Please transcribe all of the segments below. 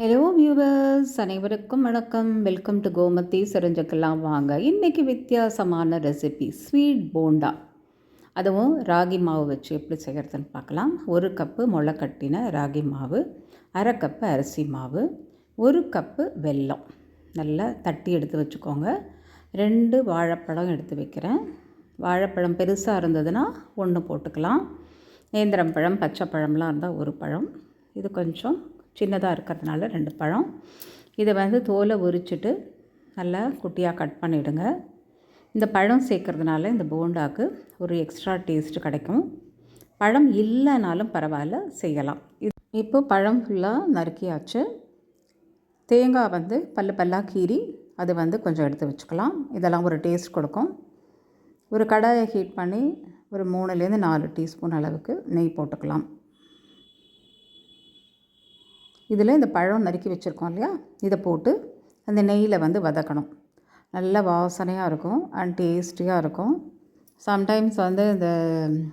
Hello viewers அனைவருக்கும் வணக்கம். Welcome to Gomathi செறிஞ்சுக்கலாம் வாங்க இன்றைக்கி வித்தியாசமான ரெசிபி ஸ்வீட் போண்டா. அதுவும் ராகி மாவு வச்சு எப்படி செய்கிறதுன்னு பார்க்கலாம். ஒரு கப்பு முளைக்கட்டின ராகி மாவு அரை கப்பு அரிசி மாவு ஒரு கப்பு வெல்லம். நல்லா தட்டி எடுத்து வச்சுக்கோங்க. ரெண்டு வாழைப்பழம் எடுத்து வைக்கிறேன். வாழைப்பழம் பெருசாக இருந்ததுன்னா ஒன்று போட்டுக்கலாம். நேந்திரம் பழம் பச்சை பழம்லாம் இருந்தால் ஒரு பழம். இது கொஞ்சம் சின்னதாக இருக்கிறதுனால ரெண்டு பழம். இதை வந்து தோலை உரிச்சிட்டு நல்லா குட்டியாக கட் பண்ணிவிடுங்க இந்த பழம் சேர்க்கறதுனால இந்த போண்டாக்கு ஒரு எக்ஸ்ட்ரா டேஸ்ட் கிடைக்கும். பழம் இல்லைனாலும் பரவாயில்ல செய்யலாம். இது இப்போ பழம் ஃபுல்லாக நறுக்கியாச்சு. தேங்காய் வந்து பல்லு பல்லாக கீறி அது வந்து கொஞ்சம் எடுத்து வச்சுக்கலாம். இதெல்லாம் ஒரு டேஸ்ட் கொடுக்கும். ஒரு கடாயை ஹீட் பண்ணி ஒரு மூணுலேருந்து நாலு டீஸ்பூன் அளவுக்கு நெய் போட்டுக்கலாம். இதில் இந்த பழம் நறுக்கி வச்சுருக்கோம் இல்லையா? இதை போட்டு அந்த நெய்யில் வந்து வதக்கணும். நல்ல வாசனையாக இருக்கும் அண்ட் டேஸ்டியாக இருக்கும். சம்டைம்ஸ் வந்து இந்த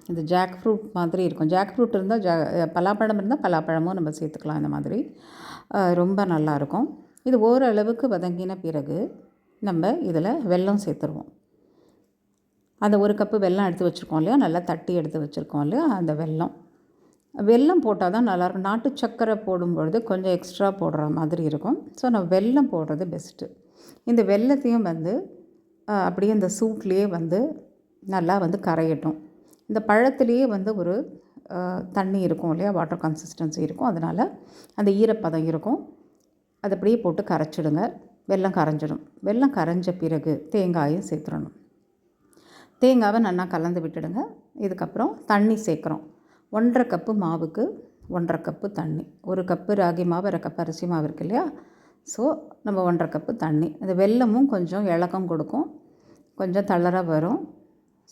இந்த ஜாக் ஃப்ரூட் மாதிரி இருக்கும். ஜாக் ஃப்ரூட் இருந்தால் ஜா பலாப்பழம் இருந்தால் பலாப்பழமும் நம்ம சேர்த்துக்கலாம் இந்த மாதிரி. ரொம்ப நல்லாயிருக்கும் இது ஓரளவுக்கு வதங்கின பிறகு நம்ம இதில் வெல்லம் சேர்த்துருவோம். அந்த ஒரு கப்பு வெல்லம் எடுத்து வச்சுருக்கோம் இல்லையா? நல்லா தட்டி எடுத்து வச்சுருக்கோம் இல்லையா? அந்த வெல்லம். வெல்லம் போட்டால் தான் நல்லாயிருக்கும் நாட்டு சர்க்கரை போடும்பொழுது கொஞ்சம் எக்ஸ்ட்ரா போடுற மாதிரி இருக்கும். ஸோ நான் வெல்லம் போடுறது பெஸ்ட்டு இந்த வெல்லத்தையும் வந்து அப்படியே இந்த சூட்லேயே வந்து நல்லா வந்து கரையட்டும். இந்த பழத்துலேயே வந்து ஒரு தண்ணி இருக்கும் இல்லையா? வாட்டர் கன்சிஸ்டன்சி இருக்கும். அதனால் அந்த ஈரப்பதம் இருக்கும். அதை அப்படியே போட்டு கரைச்சிடுங்க. வெல்லம் கரைஞ்சிடும். வெல்லம் கரைஞ்ச பிறகு தேங்காயும் சேர்த்துடணும். தேங்காவை நல்லா கலந்து விட்டுடுங்க. இதுக்கப்புறம் தண்ணி சேர்க்குறோம். ஒன்றரை கப்பு மாவுக்கு ஒன்றரை கப்பு தண்ணி. ஒரு கப்பு ராகி மாவு அரை கப்பு அரிசி மாவு இருக்கு இல்லையா? ஸோ நம்ம ஒன்றரை கப்பு தண்ணி. இந்த வெல்லமும் கொஞ்சம் இலக்கம் கொடுக்கும். கொஞ்சம் தளர வரும்.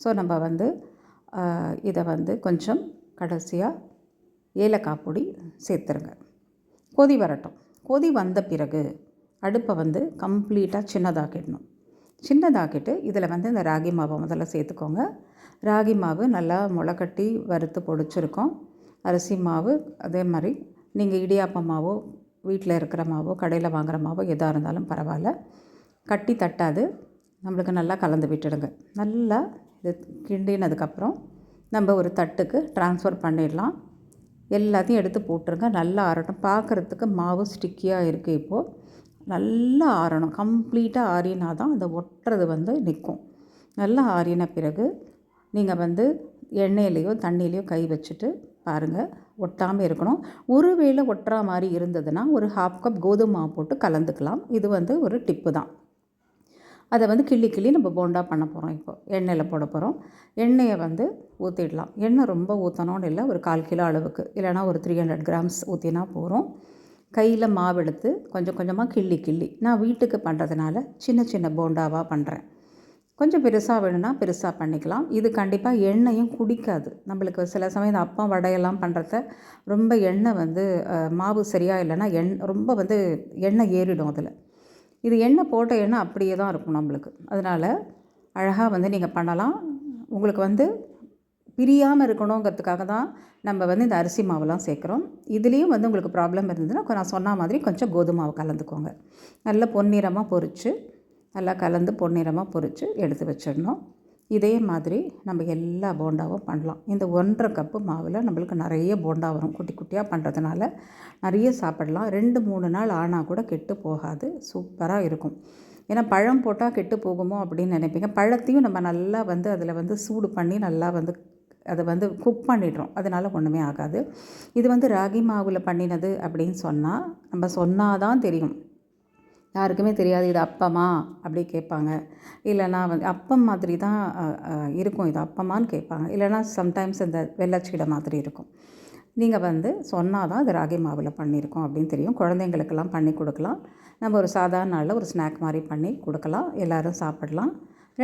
ஸோ நம்ம வந்து இதை வந்து கொஞ்சம் கடைசியாக ஏலக்காய் பொடி சேர்த்துருங்க. கொதி வரட்டும். கொதி வந்த பிறகு அடுப்பை வந்து கம்ப்ளீட்டாக சின்னதாக்கிடணும். சின்னதாக்கிட்டு இதில் வந்து இந்த ராகி மாவை முதல்ல சேர்த்துக்கோங்க. ராகி மாவு நல்லா முளைக்கட்டி வறுத்து பொடிச்சிருக்கோம். அரிசி மாவு அதே மாதிரி நீங்கள் இடியாப்ப மாவோ வீட்டில் இருக்கிற மாவோ கடையில் வாங்குகிற மாவோ எதாக இருந்தாலும் பரவாயில்ல. கட்டி தட்டாது. நம்மளுக்கு நல்லா கலந்து விட்டுடுங்க. நல்லா இது கிண்டினதுக்கப்புறம் நம்ம ஒரு தட்டுக்கு ட்ரான்ஸ்ஃபர் பண்ணிடலாம். எல்லாத்தையும் எடுத்து போட்டுருங்க. நல்லா ஆறட்டும் பார்க்குறதுக்கு மாவு ஸ்டிக்கியாக இருக்குது இப்போது நல்லா ஆறணும். கம்ப்ளீட்டாக ஆறினா தான் அந்த ஒட்டுறது வந்து நிற்கும் நல்லா ஆறின பிறகு நீங்கள் வந்து எண்ணெயிலையோ தண்ணியிலையோ கை வச்சுட்டு பாருங்கள் ஒட்டாமல் இருக்கணும். ஒரு வேளை ஒட்டுறா மாதிரி இருந்ததுன்னா ஒரு ஹாஃப் கப் கோதுமை மாவு போட்டு கலந்துக்கலாம். இது வந்து ஒரு டிப்பு தான். அதை வந்து கிள்ளி கிள்ளி நம்ம போண்டா பண்ண போகிறோம் இப்போ. எண்ணெயில் போட போகிறோம் எண்ணெயை வந்து ஊற்றிடலாம் எண்ணெய் ரொம்ப ஊற்றணும்னு இல்லை ஒரு கால் கிலோ அளவுக்கு. இல்லைனா ஒரு த்ரீ ஹண்ட்ரட் கிராம்ஸ் ஊற்றினா போகிறோம் கையில் மாவெடுத்து கொஞ்சம் கொஞ்சமாக கிள்ளி கிள்ளி. நான் வீட்டுக்கு பண்ணுறதுனால சின்ன சின்ன போண்டாவாக பண்ணுறேன் கொஞ்சம் பெருசாக வேணும்னா பெருசாக பண்ணிக்கலாம். இது கண்டிப்பாக எண்ணெயும் குடிக்காது. நம்மளுக்கு சில சமயம் இந்த அப்பம் வடையெல்லாம் பண்ணுறத ரொம்ப எண்ணெய் வந்து மாவு சரியாக இல்லைன்னா எண் ரொம்ப வந்து எண்ணெய் ஏறிடும் அதில். இது எண்ணெய் போட்ட எண்ணெய் அப்படியே தான் இருக்கும் நம்மளுக்கு. அதனால் அழகாக வந்து நீங்கள் பண்ணலாம். உங்களுக்கு வந்து பிரியாமல் இருக்கணுங்கிறதுக்காக தான் நம்ம வந்து இந்த அரிசி மாவுலாம் சேர்க்குறோம். இதுலேயும் வந்து உங்களுக்கு ப்ராப்ளம் இருந்ததுன்னா நான் சொன்ன மாதிரி கொஞ்சம் கோதுமை மாவு கலந்துக்கோங்க. நல்லா பொன்னிறமாக பொரித்து நல்லா கலந்து பொன்னிறமாக பொரித்து எடுத்து வச்சிடணும். இதே மாதிரி நம்ம எல்லா போண்டாவும் பண்ணலாம். இந்த ஒன்றரை கப்பு மாவில் நம்மளுக்கு நிறைய போண்டா வரும். குட்டி குட்டியாக பண்ணுறதுனால நிறைய சாப்பிடலாம். ரெண்டு மூணு நாள் ஆனால் கூட கெட்டு போகாது. சூப்பராக இருக்கும். ஏன்னா பழம் போட்டால் கெட்டு போகுமோ அப்படின்னு நினைப்பீங்க. பழத்தையும் நம்ம நல்லா வந்து அதில் வந்து சூடு பண்ணி நல்லா வந்து அதை வந்து குக் பண்ணிடுறோம். அதனால் ஒன்றுமே ஆகாது. இது வந்து ராகி மாவில் பண்ணினது அப்படின்னு சொன்னால் நம்ம சொன்னால் தான் தெரியும். யாருக்குமே தெரியாது இது அப்பமா அப்படி கேட்பாங்க. இல்லைனா வந்து அப்பம் மாதிரி தான் இருக்கும். இது அப்பமான்னு கேட்பாங்க. இல்லைனா சம்டைம்ஸ் இந்த வெள்ளச்சீடை மாதிரி இருக்கும். நீங்கள் வந்து சொன்னால் தான் இது ராகி மாவில் பண்ணியிருக்கோம் அப்படின்னு தெரியும். குழந்தைங்களுக்கெல்லாம் பண்ணி கொடுக்கலாம். நம்ம ஒரு சாதாரண நாளில் ஒரு ஸ்நாக் மாதிரி பண்ணி கொடுக்கலாம். எல்லோரும் சாப்பிடலாம்.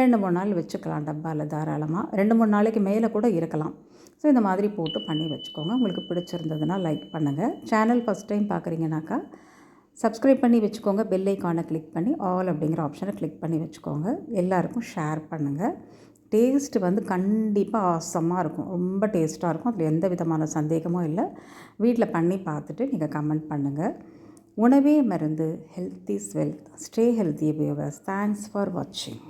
ரெண்டு மூணு நாள் வச்சுக்கலாம் டப்பாவில் தாராளமாக ரெண்டு மூணு நாளைக்கு மேலே கூட இருக்கலாம். ஸோ இந்த மாதிரி போட்டு பண்ணி வச்சுக்கோங்க. உங்களுக்கு பிடிச்சிருந்ததுன்னா லைக் பண்ணுங்கள் சேனல் ஃபஸ்ட் டைம் பார்க்குறீங்கனாக்கா சப்ஸ்கிரைப் பண்ணி வச்சுக்கோங்க. பெல் ஐக்கானை கிளிக் பண்ணி ஆல் அப்படிங்கிற ஆப்ஷனை கிளிக் பண்ணி வச்சுக்கோங்க. எல்லாருக்கும் ஷேர் பண்ணுங்கள் டேஸ்ட் வந்து கண்டிப்பாக ஆசமாக இருக்கும். ரொம்ப டேஸ்ட்டாக இருக்கும். அதில் எந்த விதமான சந்தேகமும் இல்லை. வீட்டில் பண்ணி பார்த்துட்டு நீங்கள் கமெண்ட் பண்ணுங்கள் உணவே மருந்து. Health is wealth stay healthy viewers thanks for வாட்சிங்